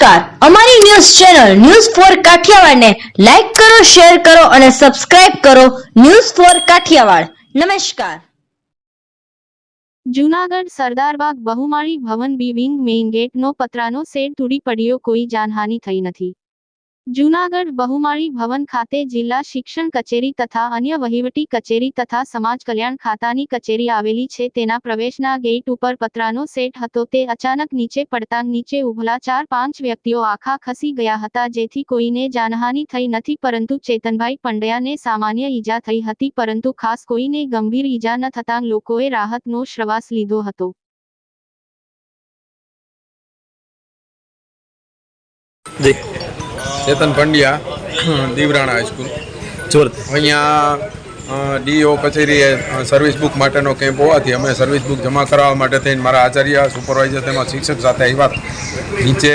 નમસ્કાર. અમારી news channel news four કાઠિયાવાડને લાઈક કરો, શેર કરો અને સબસ્ક્રાઇબ કરો ન્યૂઝ ફોર કાઠિયાવાડ. નમસ્કાર. જૂનાગઢ સરદારબાગ બહુમાળી ભવન બી વિંગ મેઇન ગેટનો પતરાનો શેડ તૂટી પડ્યો, કોઈ જાનહાનિ થઈ નથી. જૂનાગઢ બહુમાળી ભવન ખાતે જિલ્લા શિક્ષણ કચેરી તથા અન્ય વહીવટી કચેરી તથા સમાજ કલ્યાણ ખાતાની કચેરી આવેલી છે. તેના પ્રવેશના ગેટ ઉપર પતરાનો સેટ હતો. તે અચાનક નીચે પડતા નીચે ઉભલા ચાર પાંચ વ્યક્તિઓ આખા ખસી ગયા હતા, જેથી કોઈને જાનહાની થઈ નથી, પરંતુ ચેતનભાઈ પંડ્યાને સામાન્ય ઈજા થઈ હતી, પરંતુ ખાસ કોઈને ગંભીર ઈજા ન થતાં લોકોએ રાહતનો શ્વાસ લીધો હતો. જી. ચેતન પંડ્યા દીવરાણા હાઈસ્કૂલ જોર અહીંયા ડીઓ કચેરીએ સર્વિસ બુક માટેનો કેમ્પ હોવાથી અમે સર્વિસ બુક જમા કરાવવા માટે થઈને મારા આચાર્ય સુપરવાઇઝર તેમજ શિક્ષક સાથે આવ્યા. નીચે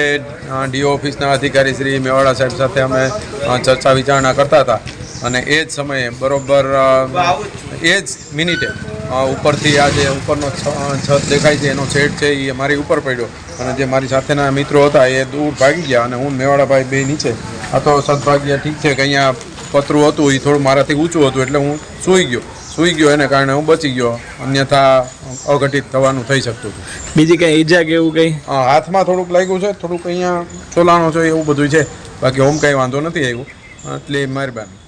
ડીઓ ઓફિસના અધિકારી શ્રી મેવાડા સાહેબ સાથે અમે ચર્ચા વિચારણા કરતા હતા. અને એ જ સમયે બરોબર એ જ મિનિટે ઉપરથી આ જે ઉપરનો છત દેખાય છે એનો શેડ છે એ મારી ઉપર પડ્યો. અને જે મારી સાથેના મિત્રો હતા એ દૂર ભાગી ગયા અને હું મેવાડાભાઈ બે નીચે. આ તો સદભાગ્ય ઠીક છે કે અહીંયા પતરું હતું એ થોડું મારાથી ઊંચું હતું એટલે હું સૂઈ ગયો. સૂઈ ગયો એને કારણે હું બચી ગયો. અન્યથા અઘટિત થવાનું થઈ શકતું હતું. બીજી કંઈ ઈજા કે એવું કંઈ? હાથમાં થોડુંક લાગ્યું છે થોડુંક અહીંયા ચોલાણો છે એવું બધું છે. બાકી હોમ કાંઈ વાંધો નથી આવ્યું. એટલે મહેરબાની